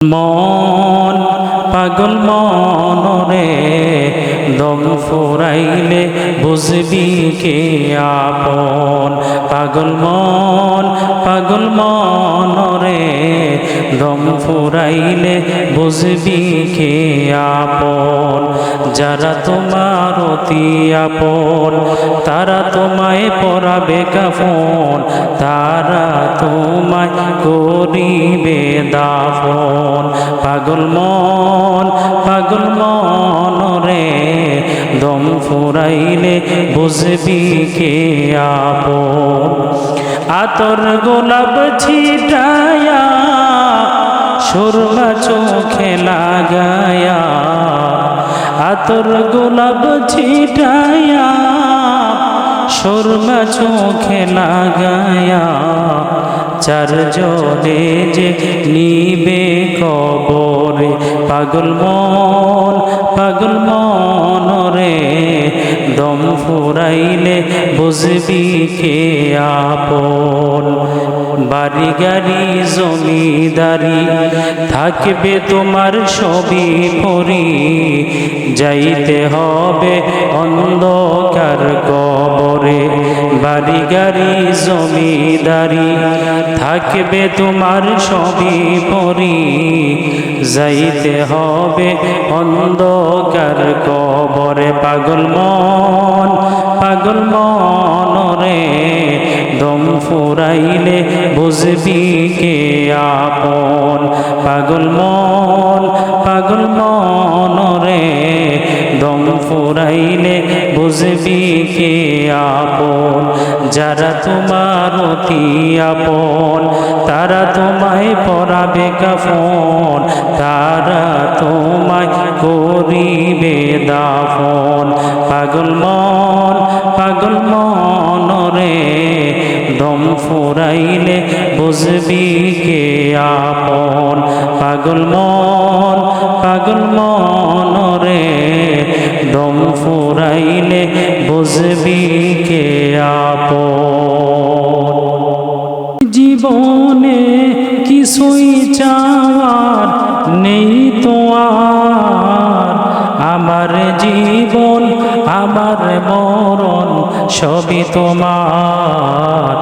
মন পাগল মনরে দম ফুরাইলে বুঝবি কে আপন? পাগল মন, পাগল মনরে দম ফুরাইলে বুঝবি কে আপন? যারা তোমার অতি আপন, তারা তোমায় পরাবে কাফন। তারা তোমায় করিবে দাফন। পাগল মন পাগল মন দম ফুরাইলে বুঝবি কে আপন? আতর গোলাপ ছিটায়া, সুরমা চোখে লাগায়া, আতর গোলাপ ছিটায়া, সুরমা চোখে লাগায়া চার জলে যে নিবে কবরে। পাগল মন পাগল মন রে, দম ফুরাইলে বুঝবি কে আপন। বাড়ি গাড়ি, জমিদারি, থাকবে তোমার সবই পরি যাইতে হবে অন্ধকার কবরে, বাড়ি গাড়ি, জমিদারি, থাকবে তোমার সবই পরি যাইতে হবে অন্ধকার কবরে, পাগল মন পাগল মন রে। দম ফুরাইলে বুঝবি কে আপন? পাগল মন পাগল মন রে। দম ফুরাইলে বুঝবি কে আপন? যারা তোমার অতি আপন, তারা তোমায় পরাবে কাফন। তারা তোমায় করিবে দাফন। পাগল মন পাগল মন রে। দম ফুরাইলে বুঝবি কে আপন? পাগল মন পাগল মন রে। দম ফুরাইলে বুঝবি কে আপন? জীবনে কিছুই চাওয়ার নেই তো আর। আমার জীবন, আমার মরণ সবই তোমার।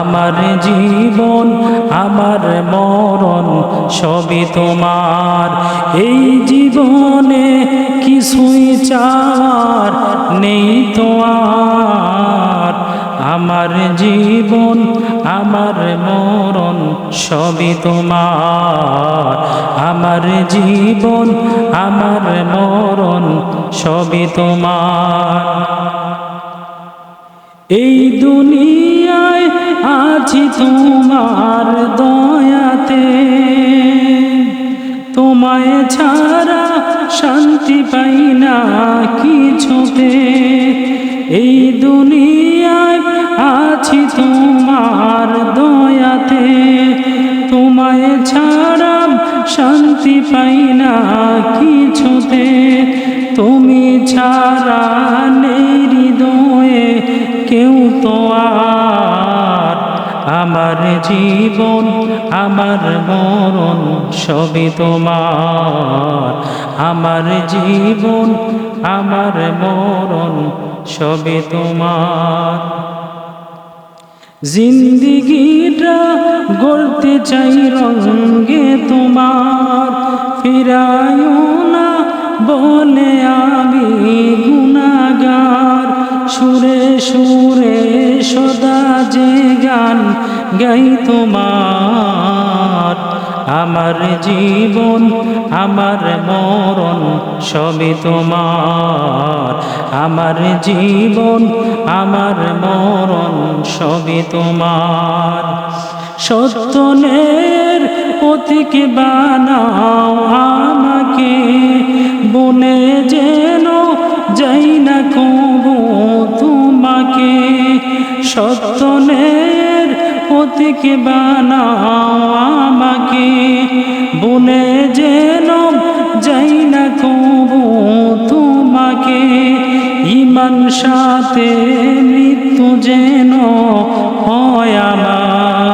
আমার জীবন, আমার মরণ সবই তোমার। এই জীবনে কিছুই চার নেই তো আর। আমার জীবন, আমার মরণ সবই তোমার। আমার জীবন, আমার মরণ সবই তোমার। এই দুনিয়ায় আছি তোমার দয়াতে। তোমায় ছাড়া শান্তি পাই না কিছুতে। এই দুনিয়ায় আছি তোমার দয়াতে। তোমায় ছাড়া শান্তি পাই না কিছুতে। তুমি ছাড়া নেই হৃদয়ে। কেউ তো আর আমার জীবন, আমার মরণ সবই তোমার। আমার জীবন, আমার মরণ সবই তোমার। জিন্দিগিটা গড়তে চাই রঙ্গে তোমার। ফিরায়ও না বলে আমি গুনাগার সুরে সুরে সদা যে গান গাই তোমার। আমার জীবন, আমার মরণ সবই তোমার। আমার জীবন, আমার মরণ সবই তোমার। সত্যনের পথিক বানাও আমাকে। বনে যেন যাই না কবু তোমাকে। সত্যনের পথিক বানাও আমাকে। বনে যেন যাই না কবু তোমাকে। ইমান সাথে মৃত্যু যেন হয় আমার।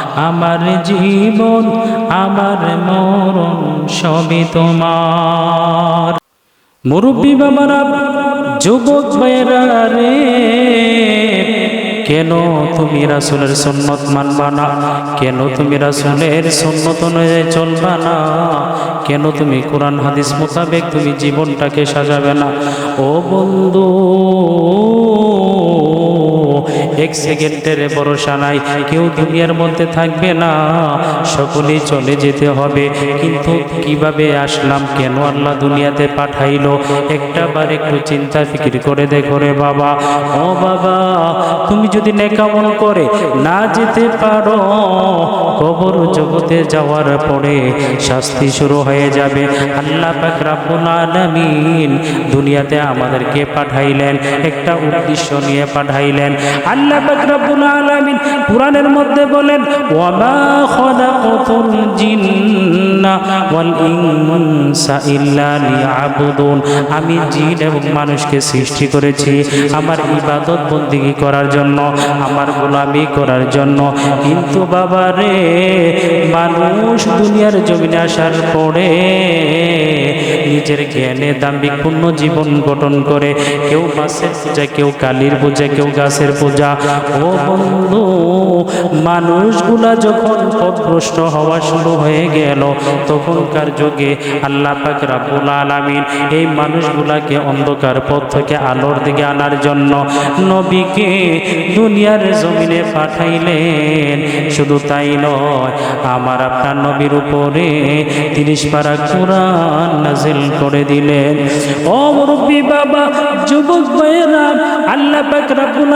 আমার জীবন, আমার মরণ, সবই তোমার। মুরব্বী বাবারা, যুবক ভাইয়েরা, রে, কেন তুমি রাসুলের সন্ন্যত মানবা না? কেন তুমি রাসুলের সন্ন্যত অনুযায়ী চলবা না? কেন তুমি কোরআন, হাদিস মোতাবেক তুমি জীবনটাকে সাজাবে না? ও বন্ধু এক সেকেন্ডের ভরসা নাই। কেউ দুনিয়ার মধ্যে থাকবে না। সকলেই চলে যেতে হবে। কিন্তু কীভাবে আসলাম? কেন আল্লাহ দুনিয়াতে পাঠাইলো? একটা বার একটু চিন্তা ফিকির করে দেখো রে বাবা। ও বাবা, তুমি যদি নেকামন করে না যেতে পারো, কবর জগতে যাওয়ার পরে শাস্তি শুরু হয়ে যাবে। আল্লাহ পাক রাব্বুল আলামিন দুনিয়াতে আমাদেরকে পাঠাইলেন। একটা উদ্দেশ্য নিয়ে পাঠাইলেন। আল্লাহ রাব্বুল আলামিন কোরআনের মধ্যে বলেন, ওয়ামা খালাকাতুল জিন্না ওয়াল ইনসা ইল্লা লিয়াবুদুন। আমি জিন এবং মানুষকে সৃষ্টি করেছি আমার ইবাদত বন্দিগি করার জন্য, আমার গোলামি করার জন্য। কিন্তু বাবা রে, মানুষ দুনিয়ার জমিনে আসার পরে নিজের জ্ঞানে দাম্ভিকপূর্ণ জীবন গঠন করে। কেউ মাছের পূজা, কেউ কালীর পূজা, কেউ গাছের পূজা। ও বন্ধু, মানুষগুলা যখন পথভ্রষ্ট হওয়া শুরু হয়ে গেল, তখনকার যুগে আল্লাহ পাক রাব্বুল আলামিন এই মানুষগুলাকে অন্ধকার পথ থেকে আলোর দিকে আনার জন্য নবীকে দুনিয়ার জমিনে পাঠাইলেন। শুধু তাই নয়, আমার আপনার নবীর উপরে তিরিশ পারা কোরআন নাজিল করে দিলেন। ও মুরব্বী বাবা, যুবক ভাইয়েরা, আল্লাহ পাক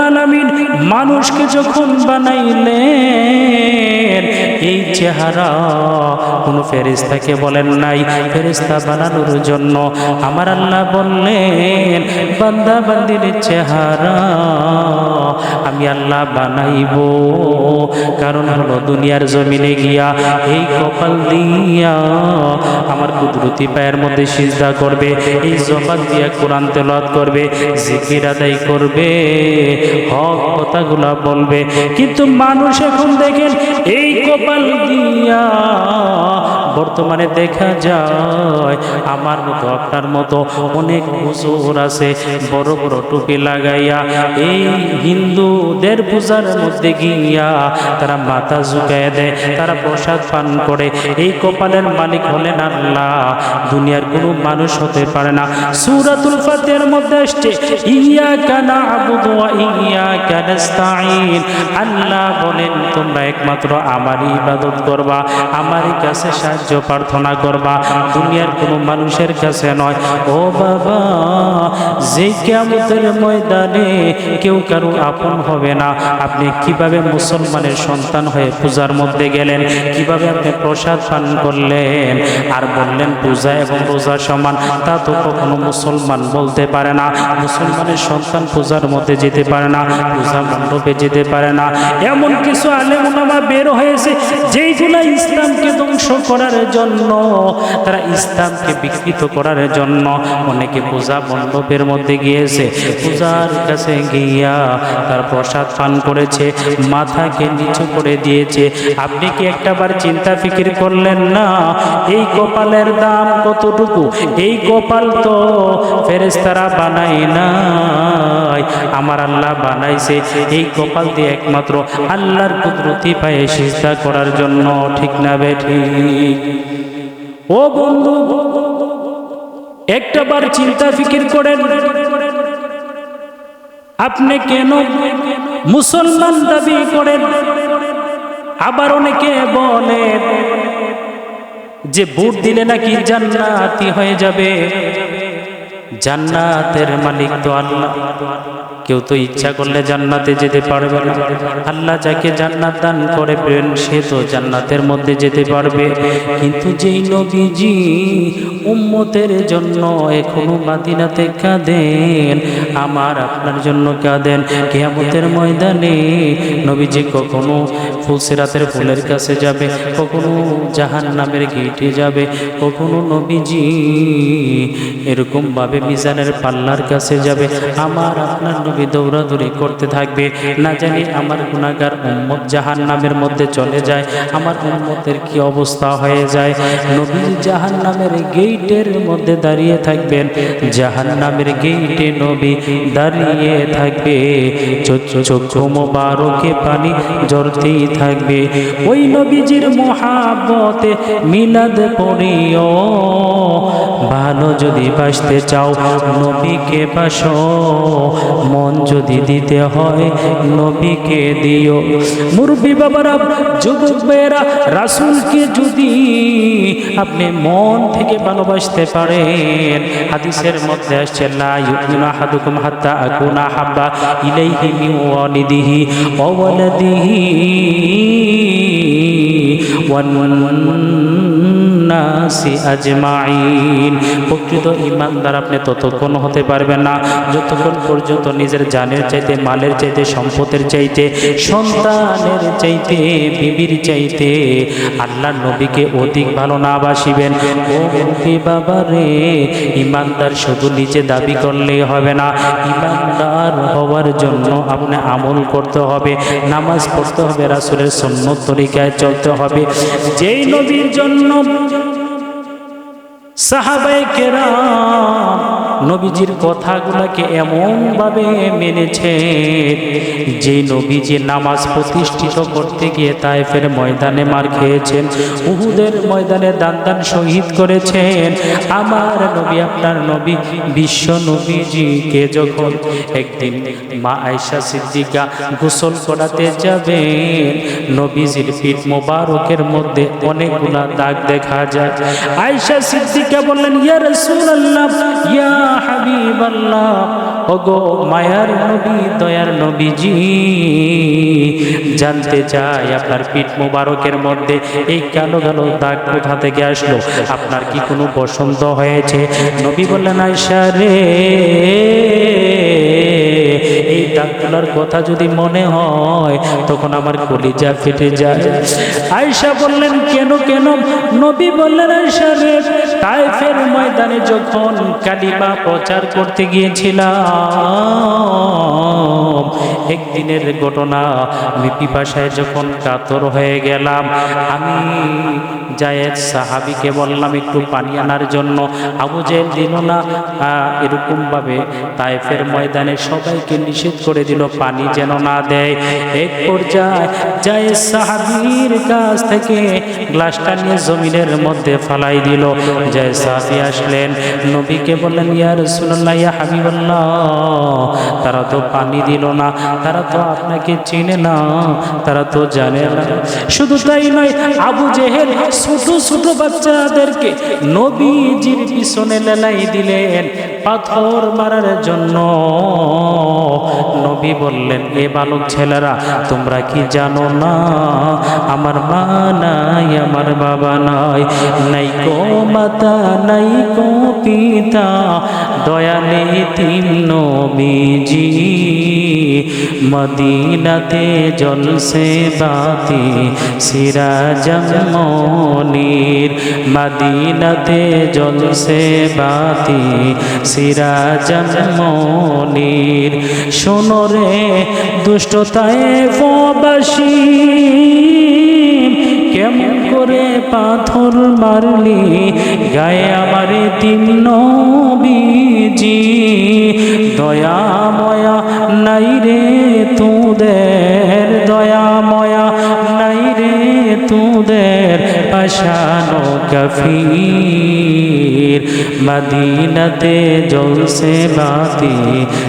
আলামিন মানুষকে যখন বানাইলেন, এই চেহারা কোনো ফেরিস্তাকে বলেন নাই। ফেরিস্তা বানানোর জন্য আমার আল্লাহ বললেন, বান্দা বান্দির চেহারা আমি আল্লাহ বানাইব। কারণ হলো দুনিয়ার জমিনে গিয়া এই কপাল দিয়া আমার কুদরতি পায়ের মধ্যে সিজদা করবে, এই জবান দিয়া কোরআন তেলাওয়াত করবে, জিকির আদায় করবে, হক কথাগুলা বলবে। কিন্তু মানুষ এখন দেখেন, এই কপাল দিয়া বর্তমানে দেখা যায়, আমার মতো, আপনার মতো অনেক হুজুর আছে, বড় বড় টুপি লাগাইয়া, এই হিন্দুদের পূজার মধ্যে গিয়া তারা মাথা ঝুঁকায় দেয়, তারা প্রসাদ পান করে, এই কপালের মালিক হলেন আল্লাহ, দুনিয়ার কোনো মানুষ হতে পারে না। সুরাতুল ফাতের মধ্যে আসছে ইয়া কানা ওয়া ইয়া কানাস্তাইন আল্লাহ বলেন, তোমরা একমাত্র আমারই ইবাদত করবা, আমারই কাছে সাহায্য প্রার্থনা করবা। দুনিয়ার কোনো মানুষের কাছে নয়। ও বাবা যে কিয়ামতের ময়দানে কেউ কারও আপন হবে না। আপনি কীভাবে মুসলমানের সন্তান হয়ে পূজার মধ্যে গেলেন? কীভাবে আপনি প্রসাদ পান করলেন? আর বললেন, পূজা এবং রোজা সমান, তা তো কখনো মুসলমান বলতে পারে না। মুসলমানের সন্তান পূজার মধ্যে যেতে পারে না, পূজা মণ্ডপে যেতে পারে না। এমন কিছু আলেমুনামা বের হয়েছে যেইগুলা ইসলামকে ধ্বংস করার জন্য, তারা ইসলামকে বিকৃত করার জন্য অনেকে পূজা মণ্ডপের মধ্যে গিয়েছে। পূজার কাছে গিয়া তার প্রসাদ পান করেছে, মাথাকে নিচু করে দিয়েছে। আপনি কি একটাবার চিন্তা ফিকির করলেন না? এই কপালের দাম কতটুকু? এই কপাল তো ফেরেস্তারা বানাই নাই। আমার আল্লাহ বানাইছে এই কপাল দিয়ে একমাত্র আল্লাহর কুদরতি পায়ে সিজদা করার জন্য, ঠিক না বেঠি ও বন্ধু, একটাবার চিন্তা ফিকির করেন। আপনি কেন মুসলমান দাবি করেন? আবার অনেকে বলেন যে ভোট দিলে নাকি জান্নাতি হয়ে যাবে। জান্নাতের মালিক তো আল্লাহ। কেউ তো ইচ্ছা করলে জান্নাতে যেতে পারবে না। আল্লাহ যাকে জান্নাত দান করবেন, সে তো জান্নাতের মধ্যে যেতে পারবে। কিন্তু যেই নবীজি উম্মতের জন্য এখনও মাদিনাতে কাঁদেন, আমার আপনার জন্য কাঁদেন। কেয়ামতের ময়দানে নবীজি কখনো ফুলসিরাতের ফুলের কাছে যাবে, কখনো জাহান নামের গেটে যাবে, কখনো নবীজি এরকমভাবে মিজানের পাল্লার কাছে যাবে। আমার আপনার নবী দৌড়াদৌড়ি করতে থাকবে, না জানি আমার গুণাগার উম্মত জাহান নামের মধ্যে চলে যায়, আমার উম্মতের কি অবস্থা হয়ে যায়? নবী জাহান নামের গেইটের মধ্যে দাঁড়িয়ে থাকবেন, জাহান নামের গেইটে নবী দাঁড়িয়ে থাকবে। চক্ষু মোবারকে পানি জড়তেই থাকবে। ওই নবীজির মহাব্বতে মিলাদ পড়িও। ভালো যদি বাসতে চাও, নবীকে বাসো। মন যদি দিতে হয়, নবীকে দিও। মুরব্বী বাবারা, যুবক মেয়েরা রাসুলকে যদি আপনি মন থেকে ভালোবাসতে পারেন, হাদিসের মধ্যে আসছে, লা হাত্তা আকুনা হাব্বা ইলাইহি মিন ওয়ালিদিহি ওয়া ওয়ালাদিহি ওয়ান নাসি আজমাইন। প্রকৃত ইমানদার আপনি ততক্ষণ হতে পারবেন না, যতক্ষণ পর্যন্ত নিজের জানের চাইতে, মালের চাইতে, সম্পদের চাইতে, সন্তানের চাইতে, বিবির চাইতে আল্লাহ নবীকে অধিক ভালো না বাসিবেন। ও বাবা রে, ইমানদার শুধু নিজে দাবি করলেই হবে না, ইমানদার হওয়ার জন্য আপনি আমল করতে হবে, নামাজ পড়তে হবে, রাসুলের সন্ন্যত তরিকায় চলতে হবে। যেই নবীর জন্য সাহাবাই কেরাম নবীজির কথাগুলোকে এমনভাবে মেনেছে যে নবীজি নামাজ প্রতিষ্ঠিত করতে গিয়ে তাইফের ময়দানে মার খেয়েছেন, উহুদের ময়দানে দান দান শহীদ করেছেন। আমার নবী, আপনার নবী, বিশ্ব নবীজিকে যখন একদিন মা আয়সা সিদ্দিকা গোসল করাতে যাবেন, নবীজির পিঠ মোবারকের মধ্যে অনেকগুলা দাগ দেখা যায়। আয়সা সিদ্দিকা বললেন, ইয়া রাসূলুল্লাহ, ইয়া হাবিবাল্লাহ। ওগো মায়ার নবী, দয়ার নবীজি, জানতে চাই আপনার পিঠ মুবারকের মধ্যে এই কালো কালো দাগ কোথা থেকে আসলো? আপনার কি কোনো পছন্দ হয়েছে? নবী বললেন, আয়সা রে। দাগগুলোর কথা যদি মনে হয়, তখন আমার কলিজা ফেটে যায়। আয়সা বললেন, কেন কেন? নবী বললেন আয়সা রে তাইফের ময়দানে যখন কালিমা প্রচার করতে গিয়েছিলাম একদিনের ঘটনা আমি পিপাসায় যখন কাতর হয়ে গেলাম, আমি জায়েদ সাহাবিকে বললাম, একটু পানি আনার জন্য। আবু জেল দিল না এরকমভাবে তাইফের ময়দানে সবাইকে নিষেধ করে দিল, পানি যেন না দেয়। এক পর্যায়ে জায়েদ সাহাবির কাছ থেকে গ্লাসটা নিয়ে জমিনের মধ্যে ফালাই দিল। জয় সাহাবি আসলেন, নবীকে বললেন, ইয়া রাসূলুল্লাহ, ইয়া হাবিবাল্লাহ। তারা তো পানি দিল না, তারা তো আপনাকে চিনে না, তারা তো জানে না। শুধু তাই নয়, আবু জেহেল ছোট ছোট বাচ্চাদেরকে নবীজির পিছনে লেলাই দিলেন পাথর মারার জন্য। নবী বললেন, এ বালক ছেলেরা, তোমরা কি জানো না? আমার মা নাই, আমার বাবা নাই। নাই কো মাতা, নাই কো পিতা দয়ালে তিন নবীজি, মদিনাতে জলসে বাতি সিরাজম মনির, মদিনাতে জলসে বাতি সিরাজম মনির। শোনো রে দুষ্টতায় বাসী কেমন করে পাথর মারলি গায়ে আমার তিন নবীজি দয়াময়া নাই রে তোদের দয়াময়া নাই রে তোদের পাশানো কফি নবীর মদিনাতে জ্বলছে বাতি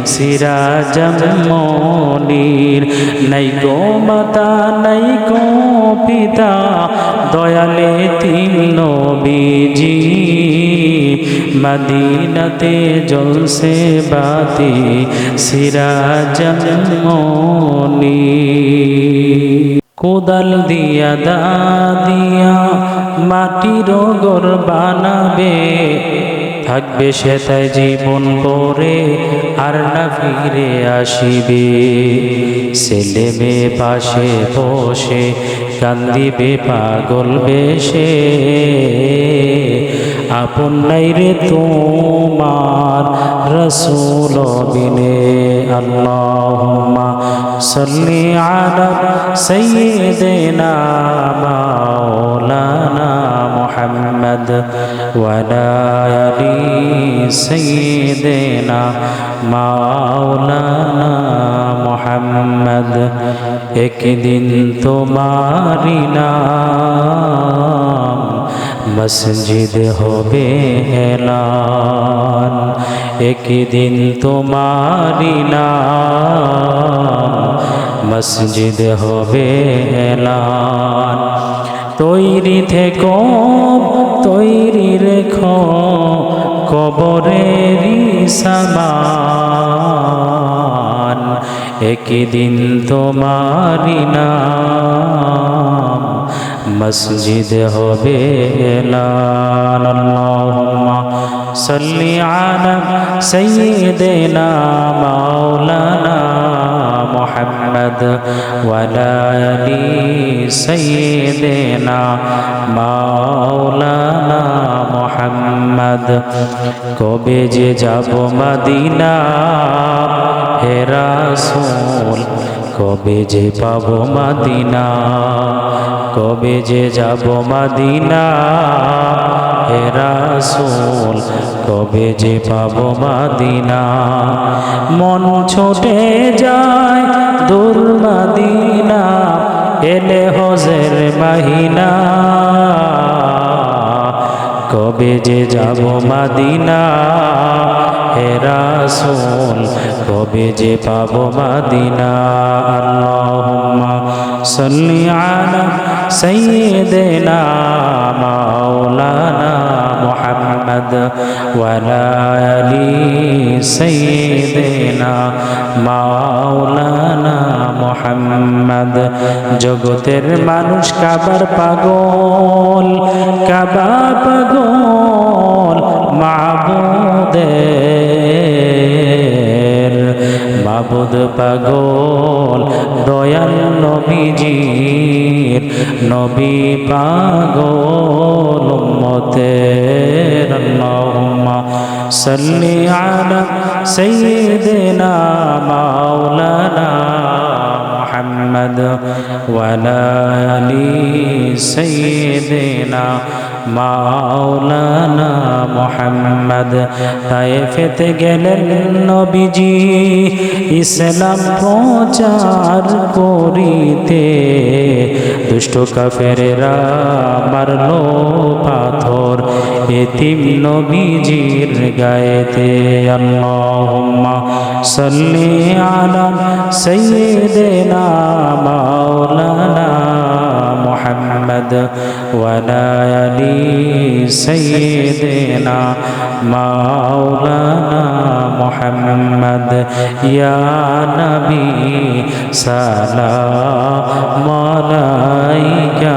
সিরাজম মনির। নাই গো মাতা, নাই গো পিতা, দয়ালে তিন নবীজি। মদিনাতে জ্বলছে বাতি সিরাজম মনির। কোদাল দিয়া দা দিয়া মাটির গর বানাবে। থাকবে সেটাই জীবন করে আর না ফিরে আসিবে। ছেলে মেয়ে পাশে বসে, কান্দিবে পাগল বেশে। আপন নাই রে তোমার রসুল বিনে আল্লাহুম্মা সাল্লি আলা সাইয়্যিদিনা মাওলানা মুহাম্মদ ওয়ালা আলি সাইয়্যিদিনা মাওলানা মুহাম্মদ। একদিন তোমারি নাম মসজিদ হবে এলান। একদিন তোমারি নাম। মসজিদ হবে এলান। তৈরি থেকো, তৈরি রেখো, কবরেরই সমান। একদিন তোমারি নাম। মসজিদ হবে সাল্লি আলা সাইয়্যিদিনা মাওলানা মুহাম্মদ ওয়ালা আলি সাইয়্যিদিনা মাওলানা মুহাম্মদ। কবে যে যাব মদিনা, হে রাসূল, কবে যে পাবো মাদিনা। কবে যে যাব মাদিনা? হে কবে যে পাবো মাদিনা? মন ছোটে যায় দূর মাদিনা, এলে হজের মাহিনা। কবে যে যাব মাদিনা? হে কবে যে পাবো মাদিনা? আল্লাহুম্মা সাল্লি আলা সাইয়্যিদিনা মাওলানা মুহাম্মদ ওয়ালা আলি সাইয়্যিদিনা মাওলানা মুহাম্মদ জগতের মানুষ কাবার পাগল, কাবা পাগল, মাবুদের, মাবুদ পাগল। দয়াল নবীজির নবী পাগল উম্মতের আল্লাহুম্মা সাল্লি আলা সাইয়্যিদিনা মাওলানা محمد وعلى آل سيدنا মাওলানা মোহাম্মদ তায়েফেতে গেলেন নবীজি ইসলাম প্রচার করিতে দুষ্ট কাফেরেরা মারলো পাথর এতিম নবীজির গায়েতে আল্লাহুম্মা সাল্লি আলা সাইয়্যিদিনা মাওলানা মুহাম্মদ ওয়া আলা আলি সাইয়্যিদিনা মাওলানা মুহাম্মদ। ইয়া নবী সালাম আলাইকা।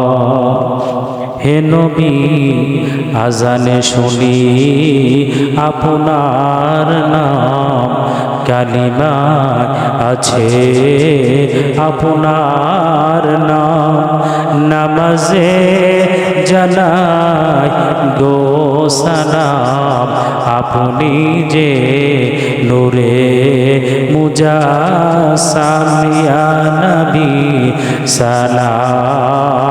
হে নবী, আজানে শুনি আপনার নাম কালিমা আছে আপনার নাম। নামাজে জানাই গো সালাম, আপনি যে নূরে মুজাসামিয়া নবী, সালাম।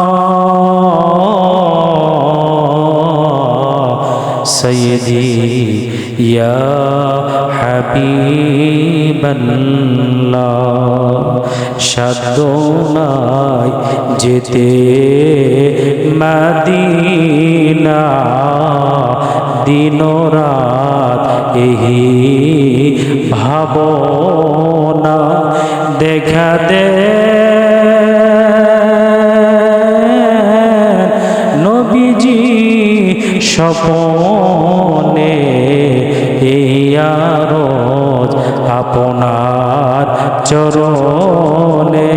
سيدي يا حبيب الله সাধ্য নাই যেতে মাদিনা দিন রাত এই ভাবনা দেখা দে স্বপনে ইয়ারজ আপনার চরণে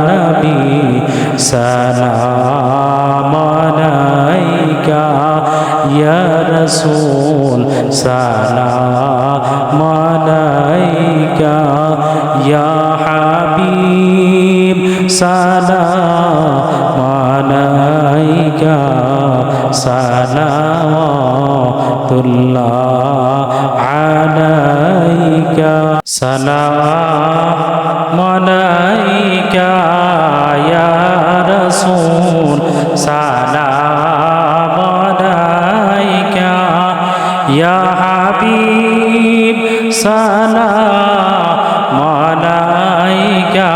নবী সালাম আলাইকা ইয়া রাসূল সালাম আলাইকা ইয়া হাবিব ইয়া ইয়া হাবিব সালাম আলাইকা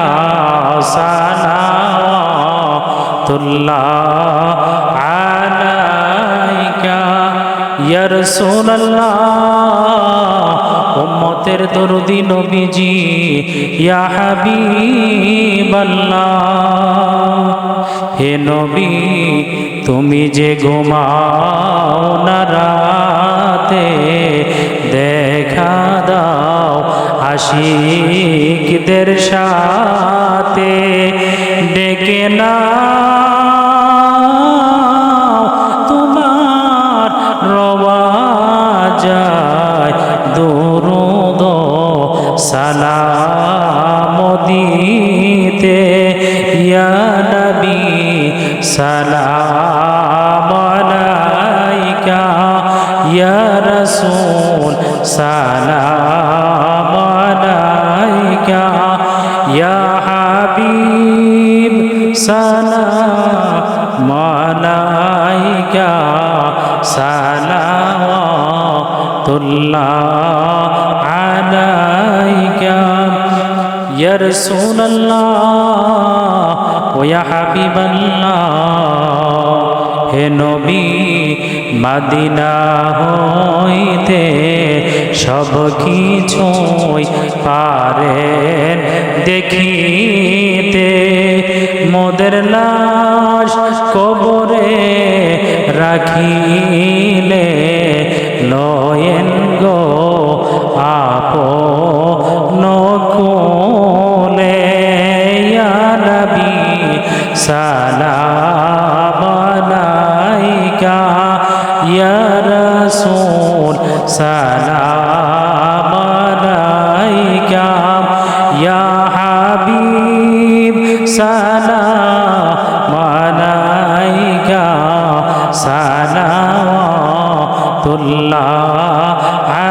সালাওয়াতুল্লাহ উম্মতের দরদি নবীজি, ইয়া হাবিবাল্লাহ, হে নবী, তুমি যে ঘুমাও না দেখা দাও আশিকদের সাথে, ডেকে না সালাম আলাইকা ইয়া হাবিব সালাম আলাইকা সালাওয়াতুল্লাহ আলাইকা। ইয়া রাসূলুল্লাহ ও ইয়া হাবিবাল্লাহ। হে নবী, মাদিনা হইতে সব কিছুই পারেন। দেখিতে মোদের লাশ কবরে রাখিলে লয়েন গো আপো নকুলে ইয়া নবী রাসূল সালাম আলাইকা ইয়া হাবিব সালাম আলাইকা সালাওয়াতুল্লাহ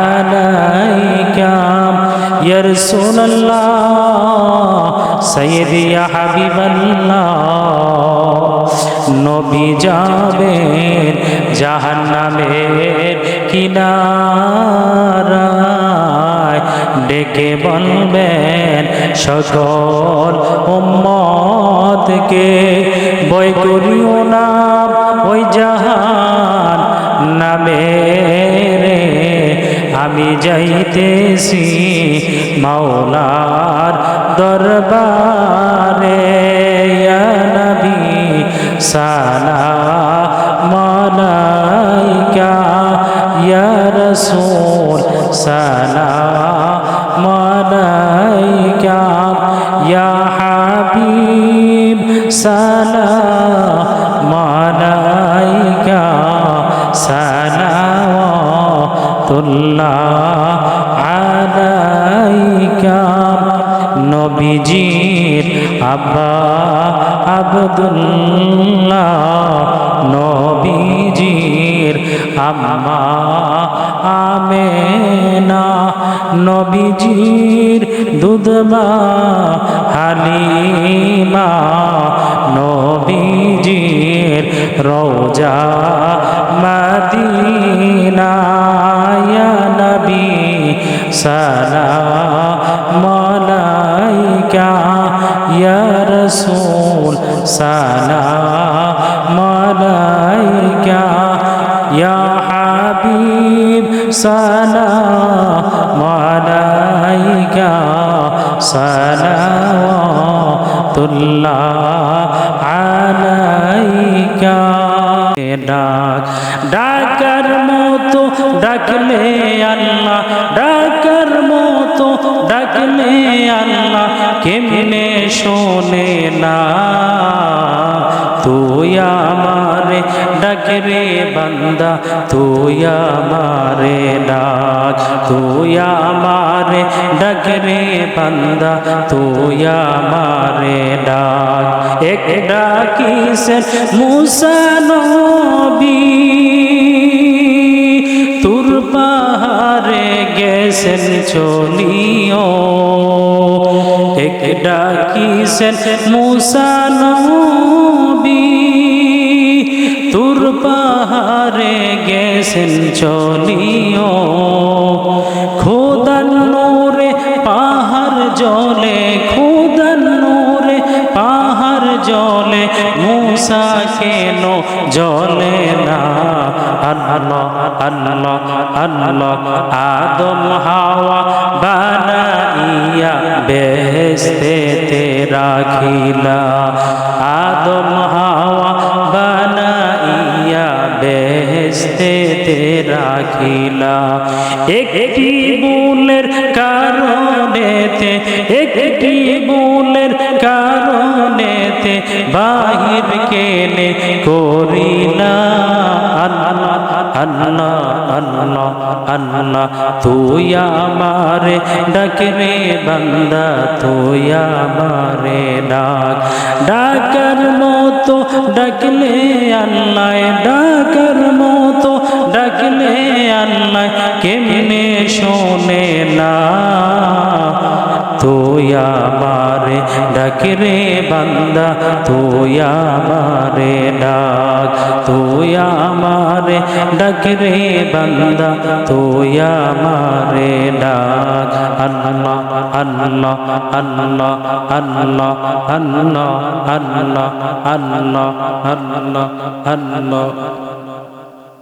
আলাইকা ইয়া রাসূলুল্লাহ সাইয়্যিদি ইয়া হাবিবাল্লাহ নবী যাবেন জাহান্নামের কিনারায় ডেকে বলবেন সকল উম্মতকে। বই করিও না ওই জাহান নামে রে। আমি যাইতেছি মাওলার দরবারে। নবী, সালাম আলাইকা ইয়া রাসূল সালাম আলাইকা। ইয়া হাবিব সালাম আলাইকা। সালাওয়াতুল্লাহ আলাইকা। নবীজির আব্বা আবদুল্লাহ নবীজির আম্মা আমেনা, নবীজির দুধমা, হালিমা, নবীজির রোজা মদিনা ইয়া নবী সালাম আলাইকা ইয়া রাসূল সালাম আলাইকা হাবিব সালাম আলাইকা সালাওয়াতুল্লাহ আলাইকা। ডাক, ডাকার মতো ডাকলে আল্লাহ, ডাকার মতো ডাকলে আল্লাহ, কেমনে শোনে না তুই আমারে کرے بندہ تو یا مارے ڈاک تو یا مارے ڈگرے بندہ تو یا مارے ڈاک ایک ڈاکی سے موسنوبی تر پہارے گیسن چولیوں ایک ڈاکی سے موسنوبی গেছেন চলিও খোদান নোরে পাহাড় জলে খোদান নোরে পাহাড় জলে, মুসা কেন জলে না? আল্লাহ আল্লাহ আল্লাহ, আদম হাওয়া বানাইয়া বেহেস্তে রাখিলা। আদম বেহেস্তে তে রাখিলা। একটি বুলের কারণেতে একটি বুলের কারণেতে বাহির কেলে করিলা। আল্লাহ আল্লাহ আল্লাহ আল্লাহ তুই আমারে ডাকরে বান্দা, তুই আমারে ডাক। ডাকার মতো ডাকলে আল্লাহ ডাকার মতো ডাকলে আল্লাহ কেমনে শোনে না? তুই আমারে ডাকরে বান্দা, তুই আমারে ডাক। তুই আমারে ডাকরে বান্দা, তুই আমারে ডাক। আল্লাহ আল্লাহ আল্লাহ আল্লাহ আল্লাহ আল্লাহ আল্লাহ আল্লাহ আল্লাহ।